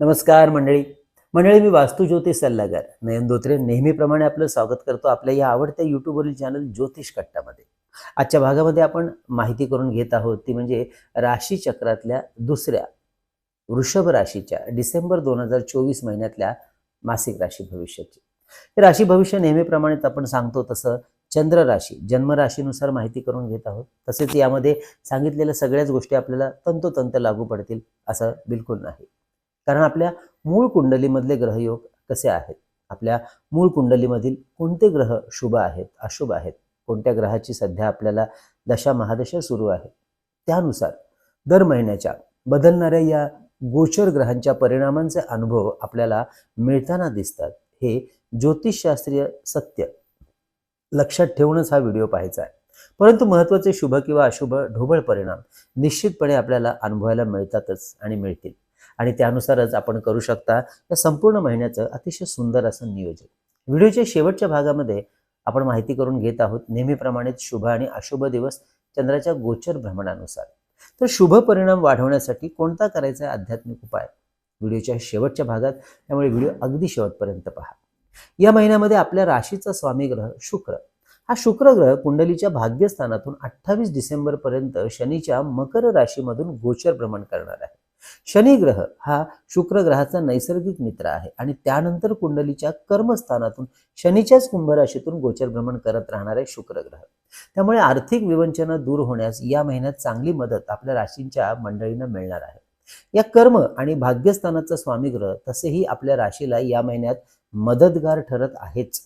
नमस्कार मंडळी. मंडळी मी वास्तू ज्योतिष सल्लागार. नयन धोत्रे नेहमीप्रमाणे आपलं स्वागत करतो आपल्या या आवडत्या युट्यूबवरील चॅनल ज्योतिष कट्टामध्ये. आजच्या भागामध्ये आपण माहिती करून घेत आहोत ती म्हणजे राशी चक्रातल्या दुसऱ्या वृषभ राशीच्या डिसेंबर दोन हजार चोवीस महिन्यातल्या मासिक राशी भविष्याची. राशी भविष्य नेहमीप्रमाणेच आपण सांगतो तसं चंद्र राशी जन्म राशीनुसार माहिती करून घेत आहोत. तसेच यामध्ये सांगितलेल्या सगळ्याच गोष्टी आपल्याला तंतोतंत लागू पडतील असं बिलकुल नाही. कारण आपल्या मूळ कुंडलीमधले ग्रहयोग कसे आहेत? आपल्या मूळ कुंडलीमधील कोणते ग्रह शुभ आहेत अशुभ आहेत? कोणत्या ग्रहाची सध्या आपल्याला दशा महादशा सुरू आहे? त्यानुसार दर महिन्याच्या बदलणाऱ्या या गोचर ग्रहांच्या परिणामांचे अनुभव आपल्याला मिळताना दिसतात. हे ज्योतिषशास्त्रीय सत्य लक्षात ठेवूनच हा व्हिडिओ पाहायचा आहे. परंतु महत्त्वाचे शुभ किंवा अशुभ ढोबळ परिणाम निश्चितपणे आपल्याला अनुभवायला मिळतातच आणि मिळतील. आणि त्यानुसारच आपण करू शकता. या संपूर्ण महिन्याचं अतिशय सुंदर असं नियोजन. व्हिडिओच्या शेवटच्या भागामध्ये आपण माहिती करून घेत आहोत नेहमीप्रमाणेच शुभ आणि अशुभ दिवस चंद्राच्या गोचर भ्रमणानुसार. तर शुभ परिणाम वाढवण्यासाठी कोणता करायचा आहे आध्यात्मिक उपाय? व्हिडिओच्या शेवटच्या भागात त्यामुळे व्हिडिओ अगदी शेवटपर्यंत पहा. या महिन्यामध्ये आपल्या राशीचा स्वामी ग्रह शुक्र. हा शुक्र ग्रह कुंडलीच्या भाग्यस्थानातून अठ्ठावीस डिसेंबर पर्यंत शनीच्या मकर राशीमधून गोचर भ्रमण करणार आहे. शनी ग्रह हा शुक्र ग्रहाचा नैसर्गिक मित्र आहे आणि त्यानंतर कुंडलीच्या कर्मस्थानातून शनीच्याच कुंभ राशीतून गोचर भ्रमण करत राहणार आहे शुक्र ग्रह त्यामुळे आर्थिक विवंचना दूर होण्यास या महिन्यात चांगली मदत आपल्या राशींच्या मंडळींना मिळणार आहे. या कर्म आणि भाग्यस्थानाचा स्वामी ग्रह तसेही आपल्या राशीला या महिन्यात मदतगार ठरत आहेच.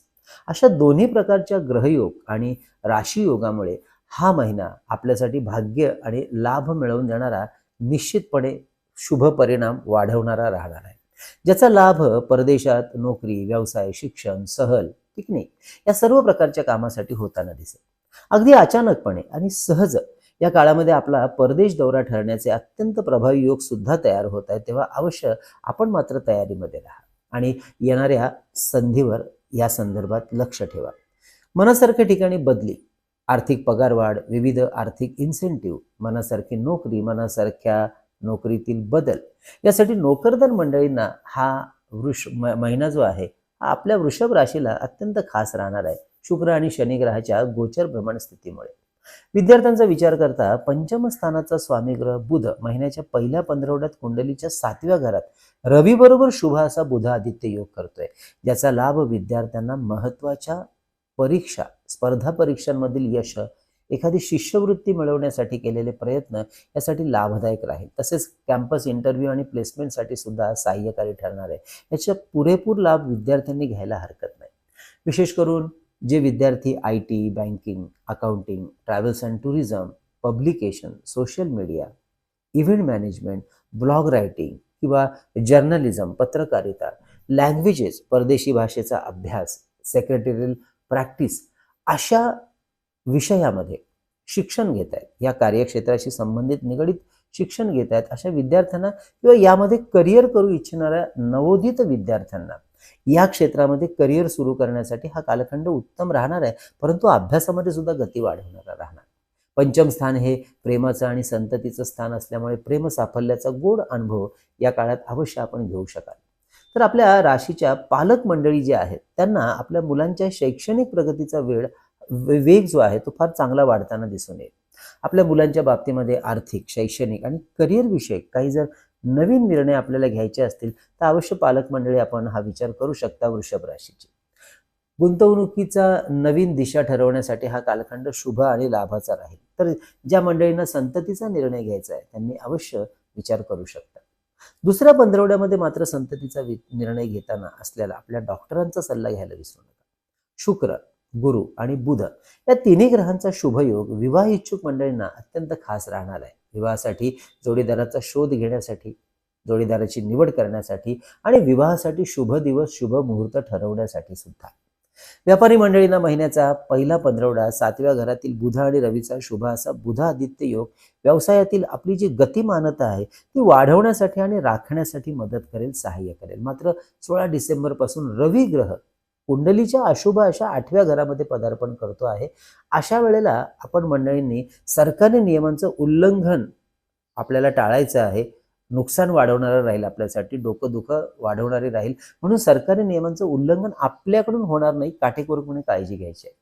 अशा दोन्ही प्रकारच्या ग्रहयोग आणि राशीयोगामुळे हा महिना आपल्यासाठी भाग्य आणि लाभ मिळवून देणारा निश्चितपणे शुभ परिणाम वाढवणारा राहणार आहे. ज्याचा लाभ परदेशात नोकरी व्यवसाय शिक्षण सहल पिकनिक या सर्व प्रकारच्या कामासाठी होताना दिसेल अगदी अचानकपणे आणि सहज या काळामध्ये आपला परदेश दौरा ठरण्याचे अत्यंत प्रभावी योग सुद्धा तयार होत आहेत तेव्हा अवश्य आपण मात्र तयारीमध्ये राहा. आणि येणाऱ्या संधीवर या संदर्भात लक्ष ठेवा. मनासारख्या ठिकाणी बदली आर्थिक पगारवाढ विविध आर्थिक इन्सेंटिव्ह मनासारखी नोकरी मनासारख्या नोकरीतील बदल. यासाठी नोकरदार मंडळींना हा वृष महिना जो आहे हा आपल्या वृषभ राशीला अत्यंत खास राहणार आहे. शुक्र आणि शनी ग्रहाच्या गोचर भ्रमण स्थितीमुळे. विद्यार्थ्यांचा विचार करता पंचम स्थानाचा स्वामी ग्रह बुध महिन्याच्या पहिल्या पंधरवड्यात कुंडलीच्या सातव्या घरात रवी बरोबर शुभ असा बुध आदित्य योग करतोय. ज्याचा लाभ विद्यार्थ्यांना महत्त्वाच्या परीक्षा स्पर्धा परीक्षांमधील यश एखादी शिष्यवृत्ती मिळवण्यासाठी केलेले प्रयत्न यासाठी लाभदायक राहील. तसेच कॅम्पस इंटरव्ह्यू आणि प्लेसमेंटसाठी सुद्धा सहाय्यकारी ठरणार आहे. याचा पुरेपूर लाभ विद्यार्थ्यांनी घ्यायला हरकत नाही. विशेष करून जे विद्यार्थी I T banking accounting travels and tourism publication social media event management blog writing किंवा जर्नलिझम पत्रकारिता लँग्वेजेस परदेशी भाषेचा अभ्यास सेक्रेटरियल प्रॅक्टिस अशा विषयामध्ये शिक्षण घेत आहेत. या कार्यक्षेत्राशी संबंधित निगडीत शिक्षण घेत आहेत अशा विद्यार्थ्यांना किंवा यामध्ये करिअर करू इच्छिणाऱ्या नवोदित विद्यार्थ्यांना. या क्षेत्रामध्ये करिअर सुरू करण्यासाठी हा कालखंड उत्तम राहणार आहे. परंतु अभ्यासामध्ये सुद्धा गती वाढवणारा राहणार. पंचम स्थान हे प्रेमाचं आणि संततीचं स्थान असल्यामुळे प्रेम साफल्याचा गोड अनुभव या काळात अवश्य आपण घेऊ शकाल. तर आपल्या राशीच्या पालक मंडळी जे आहेत त्यांना आपल्या मुलांच्या शैक्षणिक प्रगतीचा वेळ वेग जो आहे तो फार चांगला वाढताना दिसून येईल. आपल्या मुलांच्या बाबतीमध्ये आर्थिक शैक्षणिक आणि करिअर विषयक काही जर नवीन निर्णय आपल्याला घ्यायचे असतील तर अवश्य पालक मंडळी आपण हा विचार करू शकता वृषभ राशीची. गुंतवणुकीचा नवीन दिशा ठरवण्यासाठी हा कालखंड शुभ आणि लाभाचा राहील. तर ज्या मंडळींना संततीचा निर्णय घ्यायचा आहे त्यांनी अवश्य विचार करू शकता. दुसऱ्या पंधरवड्यामध्ये मात्र संततीचा वि- निर्णय घेताना असल्याला आपल्या डॉक्टरांचा सल्ला घ्यायला विसरू नका. शुक्र गुरु आणि बुध या तिन्ही ग्रहांचा शुभयोग विवाह इच्छुक मंडळींना अत्यंत खास राहणार आहे. विवाहासाठी जोडीदाराचा शोध घेण्यासाठी जोडीदाराची निवड करण्यासाठी आणि विवाहासाठी शुभ दिवस शुभ मुहूर्त ठरवण्यासाठी सुद्धा. व्यापारी मंडळींना महिन्याचा पहिला पंधरवडा सातव्या घरातील बुध आणि रवीचा शुभ असा बुध आदित्य योग व्यवसायातील आपली जी गतिमानता आहे ती वाढवण्यासाठी आणि राखण्यासाठी मदत करेल सहाय्य करेल. मात्र सोळा डिसेंबरपासून रवी ग्रह कुंडलीच्या अशुभ अशा आठव्या घरामध्ये पदार्पण करतो आहे. अशा वेळेला आपण मंडळींनी सरकारी नियमांचं उल्लंघन आपल्याला टाळायचं आहे. नुकसान वाढवणारं राहील आपल्यासाठी डोकं दुखं वाढवणारे राहील. म्हणून सरकारी नियमांचं उल्लंघन आपल्याकडून होणार नाही काटेकोरपणे काळजी घ्यायची आहे.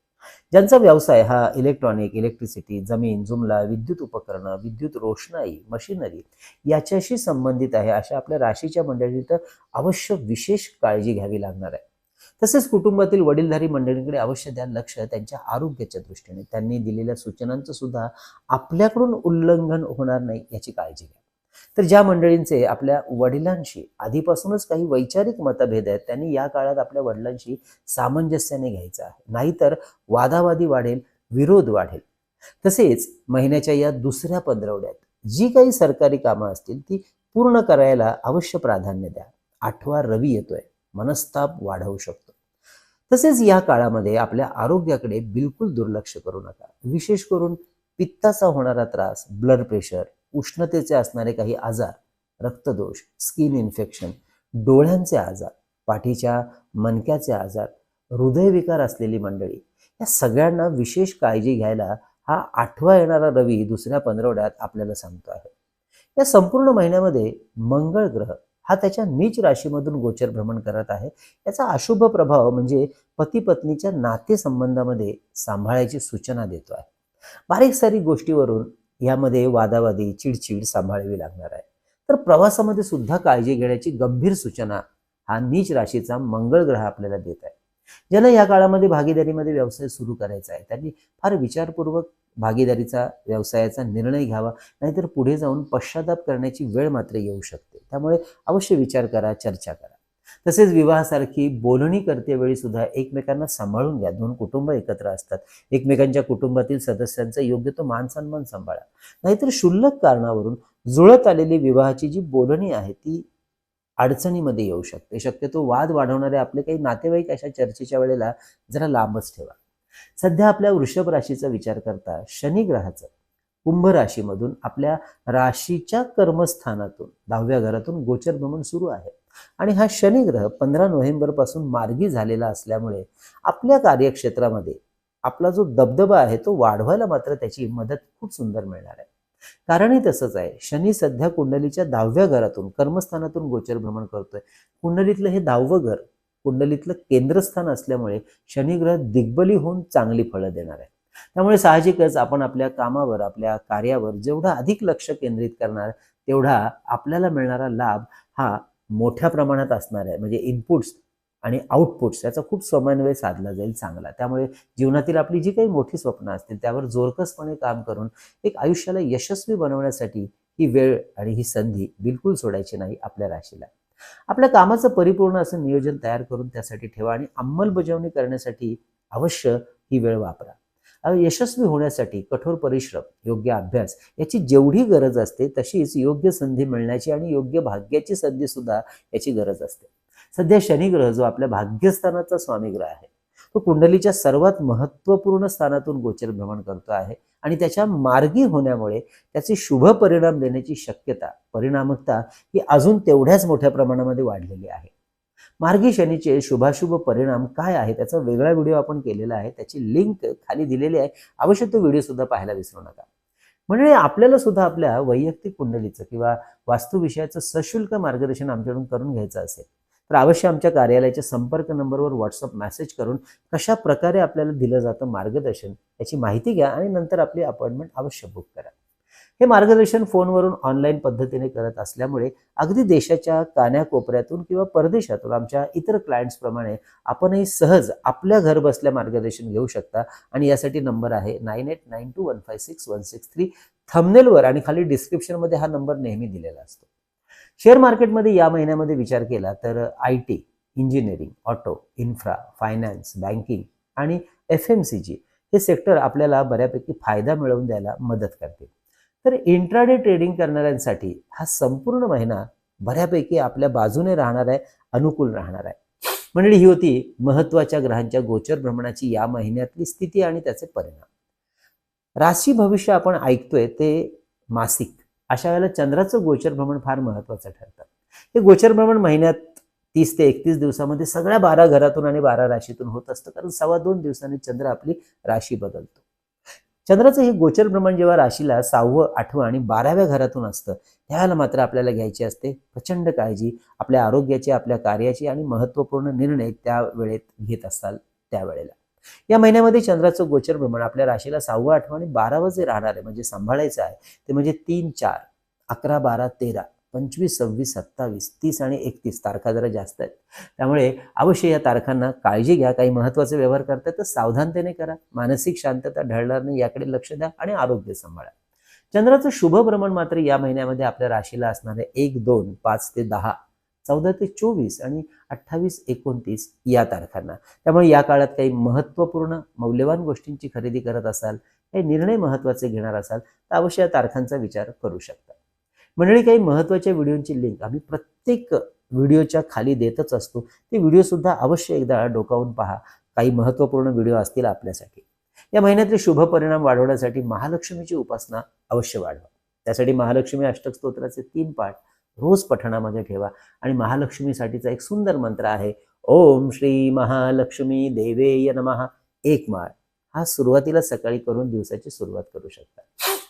ज्यांचा व्यवसाय हा इलेक्ट्रॉनिक इलेक्ट्रिसिटी जमीन जुमला विद्युत उपकरणं विद्युत रोषणाई मशिनरी याच्याशी संबंधित आहे. अशा आपल्या राशीच्या मंडळी तर अवश्य विशेष काळजी घ्यावी लागणार आहे. तसेच कुटुंबातील वडीलधारी मंडळींकडे अवश्य द्या लक्ष त्यांच्या आरोग्याच्या दृष्टीने. त्यांनी दिलेल्या सूचनांचं सुद्धा आपल्याकडून उल्लंघन होणार नाही याची काळजी घ्या. तर ज्या मंडळींचे आपल्या वडिलांशी आधीपासूनच काही वैचारिक मतभेद आहेत त्यांनी या काळात आपल्या वडिलांशी सामंजस्याने घ्यायचं आहे. नाहीतर वादावादी वाढेल विरोध वाढेल. तसेच महिन्याच्या या दुसऱ्या पंधरवड्यात जी काही सरकारी कामं असतील ती पूर्ण करायला अवश्य प्राधान्य द्या. आठवा रवी येतोय. मनस्ताप वाढवू शकतो. तसेच या काळामध्ये आपल्या आरोग्याकडे बिलकुल दुर्लक्ष करू नका. विशेष करून पित्ताचा होणारा त्रास ब्लड प्रेशर उष्णतेचे असणारे काही आजार रक्तदोष स्किन इन्फेक्शन डोळ्यांचे आजार पाठीच्या मनक्याचे आजार हृदयविकार असलेली मंडळी या सगळ्यांना विशेष काळजी घ्यायला हा आठवा येणारा रवी दुसऱ्या पंधरवड्यात आपल्याला सांगतो आहे. या संपूर्ण महिन्यामध्ये मंगळ ग्रह हा त्याच्या नीच राशीमधून गोचर भ्रमण करत आहे. याचा अशुभ प्रभाव म्हणजे पती पत्नीच्या नातेसंबंधामध्ये सांभाळायची सूचना देतो आहे. बारीक सारी गोष्टीवरून यामध्ये वादावादी चिडचिड सांभाळावी लागणार आहे. तर प्रवासामध्ये सुद्धा काळजी घेण्याची गंभीर सूचना हा नीच राशीचा मंगळ ग्रह आपल्याला देत आहे. ज्यांना या काळामध्ये भागीदारीमध्ये व्यवसाय सुरू करायचा आहे त्यांनी फार विचारपूर्वक भागीदारीचा व्यवसायाचा निर्णय घ्यावा नाहीतर पुढे जाऊन पश्चाताप करण्याची वेळ मात्र येऊ शकते. त्यामुळे अवश्य विचार करा चर्चा करा. तसेच विवाहासारखी बोलणी करतेवेळी सुद्धा एकमेकांना सांभाळून घ्या. दोन कुटुंब एकत्र असतात. एकमेकांच्या कुटुंबातील सदस्यांचा योग्य तो मान सन्मान सांभाळा. नाहीतर क्षुल्लक कारणावरून जुळत आलेली विवाहाची जी बोलणी आहे ती अडचणीमध्ये येऊ शकते. शक्यतो वाद वाढवणारे आपले काही नातेवाईक अशा चर्चेच्या वेळेला जरा लांबच ठेवा. सध्या आपल्या वृषभ राशीचा विचार करता शनी ग्रहाचं कुंभ राशीमधून आपल्या राशीच्या कर्मस्थानातून दहाव्या घरातून गोचर भ्रमण सुरू आहे. आणि हा शनी ग्रह पंधरा नोव्हेंबरपासून मार्गी झालेला असल्यामुळे आपल्या कार्यक्षेत्रामध्ये आपला जो दबदबा आहे तो वाढवायला मात्र त्याची मदत खूप सुंदर मिळणार आहे. कारणही तसंच आहे शनी सध्या कुंडलीच्या दहाव्या घरातून कर्मस्थानातून गोचर भ्रमण करतोय. कुंडलीतलं हे दहावं घर कुंडलीतलं केंद्रस्थान असल्यामुळे शनिग्रह दिग्बली होऊन चांगली फळं देणार आहे त्यामुळे साहजिकच आपण आपल्या कामावर आपल्या कार्यावर जेवढा अधिक लक्ष केंद्रित करणार तेवढा आपल्याला मिळणारा लाभ हा मोठ्या प्रमाणात असणार आहे. म्हणजे इनपुट्स आणि आउटपुट्स याचा खूप समन्वय साधला जाईल चांगला. त्यामुळे जीवनातील आपली जी काही मोठी स्वप्न असतील त्यावर जोरकसपणे काम करून एक आयुष्याला यशस्वी बनवण्यासाठी ही वेळ आणि ही संधी बिलकुल सोडायची नाही आपल्या राशीला. आपल्या कामाचं परिपूर्ण असं नियोजन तयार करून त्यासाठी ठेवा आणि अंमलबजावणी करण्यासाठी अवश्य ही वेळ वापरा. यशस्वी होण्यासाठी कठोर परिश्रम योग्य अभ्यास याची जेवढी गरज असते तशीच योग्य संधी मिळण्याची आणि योग्य भाग्याची संधी सुद्धा याची गरज असते. सध्या शनिग्रह जो आपल्या भाग्यस्थानाचा स्वामीग्रह आहे. तो कुंडलीच्या सर्वात महत्त्वपूर्ण स्थानातून गोचर भ्रमण करतो आहे. आणि त्याच्या मार्गी होण्यामुळे त्याचे शुभ परिणाम देण्याची शक्यता परिणामकता ही अजून तेवढ्याच मोठ्या प्रमाणामध्ये वाढलेली आहे. मार्गी शनीचे शुभाशुभ परिणाम काय आहे? त्याचा वेगळा व्हिडिओ आपण केलेला आहे. त्याची लिंक खाली दिलेली आहे. आवश्यक तो व्हिडिओ सुद्धा पाहायला विसरू नका. म्हणजे आपल्याला सुद्धा आपल्या वैयक्तिक कुंडलीचं किंवा वास्तुविषयाचं सशुल्क मार्गदर्शन आमच्याकडून करून घ्यायचं असेल. तर अवश्य आमच्या कार्यालयाच्या संपर्क नंबरवर व्हॉट्सअप मेसेज करून कशा प्रकारे आपल्याला दिलं जातं मार्गदर्शन याची माहिती घ्या आणि नंतर आपली अपॉइंटमेंट अवश्य बुक करा. हे मार्गदर्शन फोनवरून ऑनलाईन पद्धतीने करत असल्यामुळे अगदी देशाच्या कान्याकोपऱ्यातून किंवा परदेशातून आमच्या इतर क्लायंट्सप्रमाणे आपणही सहज आपल्या घर बसल्या मार्गदर्शन घेऊ शकता आणि यासाठी नंबर आहे nine eight nine two one five six one six three थमनेलवर आणि खाली डिस्क्रिप्शनमध्ये हा नंबर नेहमी दिलेला असतो. शेअर मार्केटमध्ये या महिन्यामध्ये विचार केला तर I T engineering auto infra finance banking आणि एफ एम सी जी हे सेक्टर आपल्याला बऱ्यापैकी फायदा मिळवून द्यायला मदत करते. तर इंट्राडे ट्रेडिंग करणाऱ्यांसाठी हा संपूर्ण महिना बऱ्यापैकी आपल्या बाजूने राहणार आहे अनुकूल राहणार आहे. मंडळी ही होती महत्त्वाच्या ग्रहांच्या गोचर भ्रमणाची या महिन्यातली स्थिती आणि त्याचे परिणाम. राशी भविष्य आपण ऐकतोय ते मासिक अशा वेळेला चंद्राचं गोचर भ्रमण फार महत्वाचं ठरतं. हे गोचर भ्रमण महिन्यात तीस ते एकतीस दिवसामध्ये सगळ्या बारा घरातून आणि बारा राशीतून होत असतं कारण सव्वा दोन दिवसांनी चंद्र आपली राशी बदलतो. चंद्राचं हे गोचर भ्रमण जेव्हा राशीला सहावं आठवं आणि बाराव्या घरातून असतं त्यावेळेला मात्र आपल्याला घ्यायची असते प्रचंड काळजी आपल्या आरोग्याची आपल्या कार्याची आणि महत्त्वपूर्ण निर्णय त्या वेळेत घेत असाल त्यावेळेला. या महिन्यामध्ये चंद्राचं गोचर भ्रमण. आपल्या राशीला सहावं आठवं आणि बारावं जे राहणार आहे म्हणजे सांभाळायचं आहे ते म्हणजे तीन चार अकरा बारा तेरा पंचवीस सव्वीस सत्तावीस तीस आणि एकतीस तारखा जरा जास्त आहेत. त्यामुळे अवश्य या तारखांना काळजी घ्या. काही महत्त्वाचे व्यवहार करतात तर सावधानतेने करा. मानसिक शांतता ढळणार नाही याकडे लक्ष द्या आणि आरोग्य सांभाळा. चंद्राचं शुभ भ्रमण मात्र या महिन्यामध्ये आपल्या राशीला असणारे एक दोन पाच ते दहा चौदा ते चोवीस आणि अठ्ठावीस एकोणतीस या तारखांना. त्यामुळे या काळात काही महत्त्वपूर्ण मौल्यवान गोष्टींची खरेदी करत असाल काही निर्णय महत्त्वाचे घेणार असाल तर अवश्य या तारखांचा विचार करू शकता. मंडळी काही महत्त्वाच्या व्हिडिओची लिंक आम्ही प्रत्येक व्हिडिओच्या खाली देतच असतो. ते व्हिडिओसुद्धा अवश्य एकदा डोकावून पहा. काही महत्त्वपूर्ण व्हिडिओ असतील आपल्यासाठी. या महिन्यातले शुभ परिणाम वाढवण्यासाठी महालक्ष्मीची उपासना अवश्य वाढवा. त्यासाठी महालक्ष्मी अष्टक स्तोत्राचे तीन पाठ रोज पठणामध्ये ठेवा. आणि महालक्ष्मीसाठीचा एक सुंदर मंत्र आहे ओम श्री महालक्ष्मी देवेय नमः. एक माळ. हा सुरुवातीला सकाळी करून दिवसाची सुरुवात करू शकता.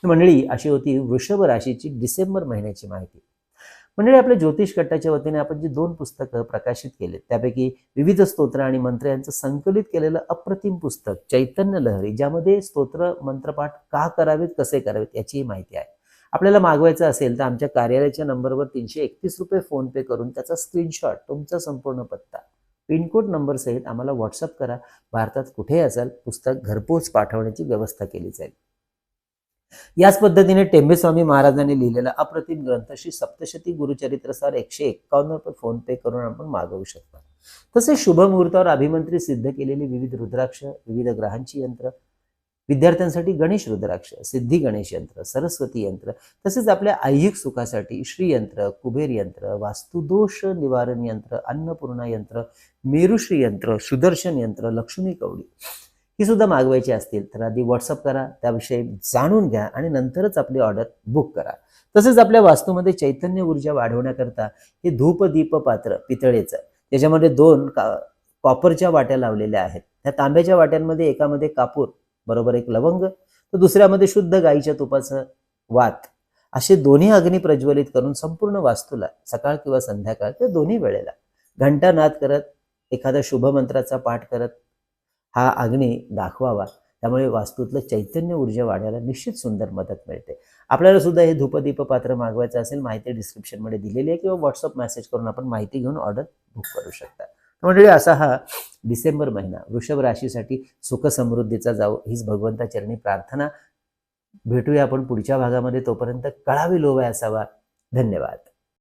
मंडळी अशी होती वृषभ राशीची डिसेंबर महिन्याची माहिती. मंडळी आपल्या ज्योतिष गटाच्या वतीने आपण जी दोन पुस्तकं प्रकाशित केलेत त्यापैकी विविध स्तोत्र आणि मंत्र यांचं संकलित केलेलं अप्रतिम पुस्तक चैतन्य लहरी ज्यामध्ये स्तोत्र मंत्रपाठ का करावेत कसे करावेत याचीही माहिती आहे. आपल्याला मागवायचं असेल तर आमच्या कार्यालयाच्या नंबरवर तीनशे एकतीस रुपये फोन पे करून त्याचा स्क्रीनशॉट तुमचा संपूर्ण पत्ता पिनकोड नंबरसहित आम्हाला व्हॉट्सअप करा. भारतात कुठेही असाल पुस्तक घरपोच पाठवण्याची व्यवस्था केली जाईल. याच पद्धतीने टेंबेस्वामी महाराजांनी लिहिलेला अप्रतिम ग्रंथ श्री सप्तशती गुरुचरित्रसार एकशे एक्कावन्न रुपये फोन पे करून आपण मागवू शकता. तसेच शुभ मुहूर्तावर अभिमंत्री सिद्ध केलेली विविध रुद्राक्ष विविध ग्रहांची यंत्र विद्यार्थ्यांसाठी गणेश रुद्राक्ष सिद्धी गणेश यंत्र सरस्वती यंत्र तसेच आपल्या ऐहिक सुखासाठी श्रीयंत्र कुबेर यंत्र वास्तुदोष निवारण यंत्र अन्नपूर्णा यंत्र मेरुश्री यंत्र सुदर्शन यंत्र लक्ष्मी कवडी ही सुद्धा मागवायची असतील तर आधी व्हॉट्सअप करा त्याविषयी जाणून घ्या आणि नंतरच आपली ऑर्डर बुक करा. तसेच आपल्या वास्तूमध्ये चैतन्य ऊर्जा वाढवण्याकरता हे धूप दीप पात्र पितळेचं त्याच्यामध्ये दोन का कॉपरच्या वाट्या लावलेल्या आहेत. त्या तांब्याच्या वाट्यांमध्ये एकामध्ये कापूर बरोबर एक लवंग तर दुसऱ्यामध्ये शुद्ध गाईच्या तुपाचं वात. असे दोन्ही अग्नी प्रज्वलित करून संपूर्ण वास्तूला सकाळ किंवा संध्याकाळ किंवा दोन्ही वेळेला घंटा नाद करत एखाद्या शुभमंत्राचा पाठ करत हा अग्नी दाखवावा. त्यामुळे वास्तूतलं चैतन्य ऊर्जा वाढायला निश्चित सुंदर मदत मिळते. आपल्याला सुद्धा हे धूपदीप पात्र मागवायचं असेल माहिती डिस्क्रिप्शनमध्ये दिलेली आहे किंवा व्हॉट्सअप मेसेज करून आपण माहिती घेऊन ऑर्डर बुक करू शकता. म्हणजे असा हा डिसेंबर महिना वृषभ राशीसाठी सुख समृद्धीचा जाऊ हीच भगवंता चरणी प्रार्थना. भेटूया आपण पुढच्या भागामध्ये. तोपर्यंत कळावी लोवाय असावा. धन्यवाद.